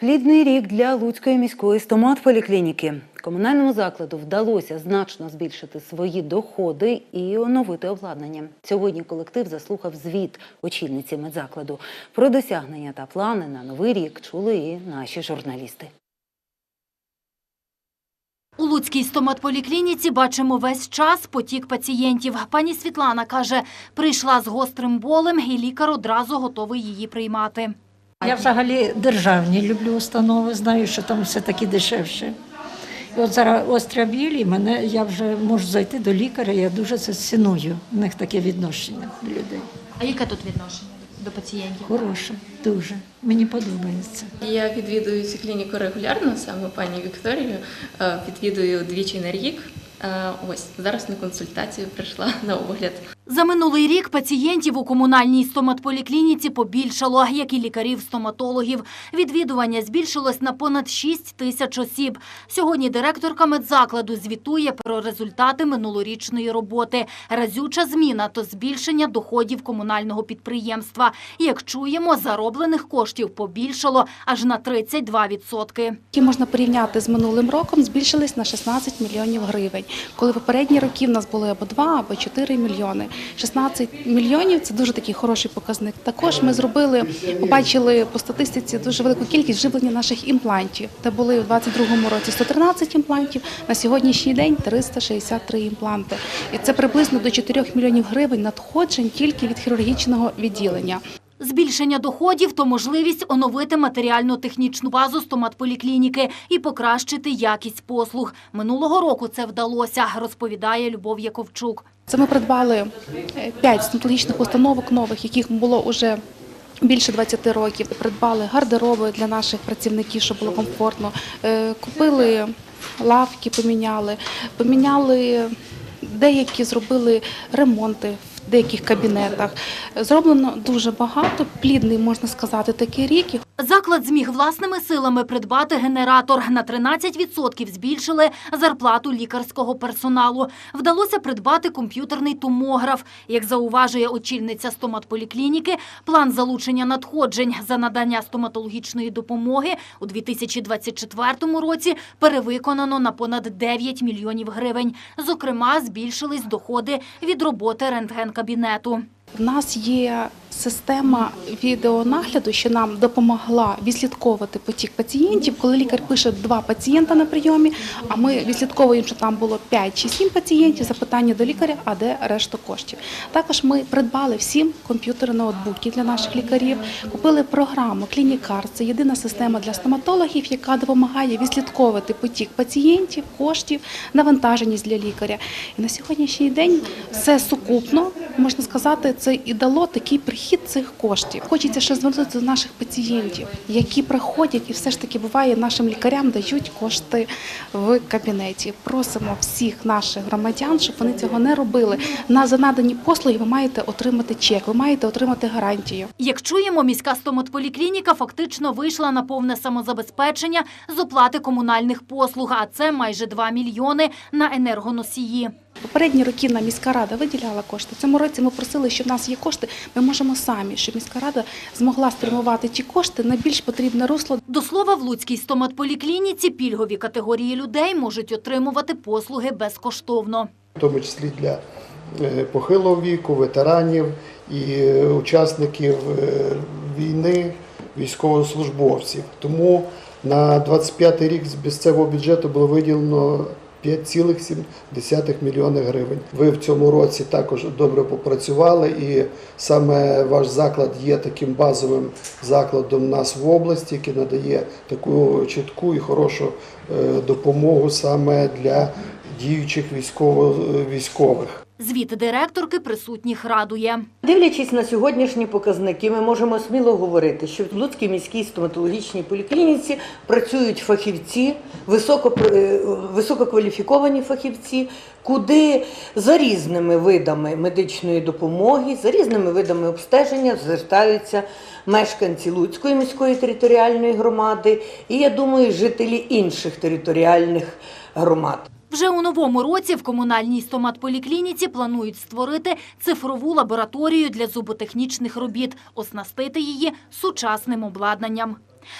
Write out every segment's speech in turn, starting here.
Плідний рік для Луцької міської стомат-поліклініки. Комунальному закладу вдалося значно збільшити свої доходи і оновити обладнання. Сьогодні колектив заслухав звіт очільниці медзакладу. Про досягнення та плани на новий рік чули і наші журналісти. У Луцькій стоматполіклініці бачимо весь час потік пацієнтів. Пані Світлана каже, прийшла з гострим болем, і лікар одразу готовий її приймати. Я взагалі державні люблю установи, знаю, що там все таки дешевше. І от зараз остря біль, і мене я вже можу зайти до лікаря, я дуже це ціную. У них таке відношення до людей. А яке тут відношення до пацієнтів? Хороше, дуже. Мені подобається. Я відвідую цю клініку регулярно, саме пані Вікторію. е, Відвідую двічі на рік. Е, Ось зараз на консультацію прийшла на огляд. За минулий рік пацієнтів у комунальній стоматполіклініці побільшало, як і лікарів-стоматологів. Відвідування збільшилось на понад 6 тисяч осіб. Сьогодні директорка медзакладу звітує про результати минулорічної роботи. Разюча зміна – то збільшення доходів комунального підприємства. Як чуємо, зароблених коштів побільшало аж на 32%. які можна порівняти з минулим роком, збільшились на 16 мільйонів гривень. Коли попередні роки в нас були або 2, або 4 мільйони. 16 мільйонів це дуже такий хороший показник. Також ми зробили, побачили по статистиці дуже велику кількість вживлення наших імплантів. Це були у 2022 році 113 імплантів, на сьогоднішній день 363 імпланти. І це приблизно до 4 мільйонів гривень надходжень тільки від хірургічного відділення. Збільшення доходів – то можливість оновити матеріально-технічну базу стоматполіклініки і покращити якість послуг. Минулого року це вдалося, розповідає Любов Яковчук. Це ми придбали 5 стоматологічних установок нових, яких було вже більше 20 років. Придбали гардероби для наших працівників, щоб було комфортно. Е, Купили лавки, поміняли, поміняли деякі зробили ремонти. В деяких кабінетах зроблено дуже багато. Плідний можна сказати такий рік. Заклад зміг власними силами придбати генератор. На 13% збільшили зарплату лікарського персоналу. Вдалося придбати комп'ютерний томограф. Як зауважує очільниця стоматполіклініки, план залучення надходжень за надання стоматологічної допомоги у 2024 році перевиконано на понад 9 мільйонів гривень. Зокрема, збільшились доходи від роботи рентген-кабінету. В нас є система відеонагляду, що нам допомогла відслідковувати потік пацієнтів. Коли лікар пише два пацієнта на прийомі, а ми відслідковуємо, що там було 5 чи 7 пацієнтів, запитання до лікаря, а де решта коштів. Також ми придбали всім комп'ютери ноутбуки для наших лікарів, купили програму Клінікар. Це єдина система для стоматологів, яка допомагає відслідковувати потік пацієнтів, коштів, навантаженість для лікаря. І на сьогоднішній день все сукупно, можна сказати, це і дало такий прихід цих коштів. Хочеться ще звернутися до наших пацієнтів, які приходять і все ж таки буває нашим лікарям дають кошти в кабінеті. Просимо всіх наших громадян, щоб вони цього не робили. На за надані послуги ви маєте отримати чек, ви маєте отримати гарантію. Як чуємо, міська стоматполіклініка фактично вийшла на повне самозабезпечення з оплати комунальних послуг, а це майже 2 мільйони на енергоносії. Попередні роки нам міська рада виділяла кошти. Цьому році ми просили, що в нас є кошти. Ми можемо самі, щоб міська рада змогла спрямувати ті кошти на більш потрібне русло До слова, в Луцькій стоматполіклініці пільгові категорії людей можуть отримувати послуги безкоштовно. в тому числі для е, похилого віку, ветеранів і е, учасників е, війни, військовослужбовців. Тому на 25 рік з місцевого бюджету було виділено 5,7 мільйони гривень. Ви в цьому році також добре попрацювали, і саме ваш заклад є таким базовим закладом нас в області, який надає таку чітку і хорошу е, допомогу саме для діючих військово військових. Звіт директорки присутніх радує. Дивлячись на сьогоднішні показники, ми можемо сміло говорити, що в Луцькій міській стоматологічній поліклініці працюють фахівці, високо, е, висококваліфіковані фахівці, куди за різними видами медичної допомоги, за різними видами обстеження звертаються мешканці Луцької міської територіальної громади і, я думаю, жителі інших територіальних громад. Вже у новому році в комунальній стоматполіклініці планують створити цифрову лабораторію для зуботехнічних робіт, оснастити її сучасним обладнанням.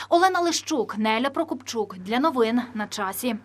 Олена Лищук, Неля Прокопчук. Для новин на часі.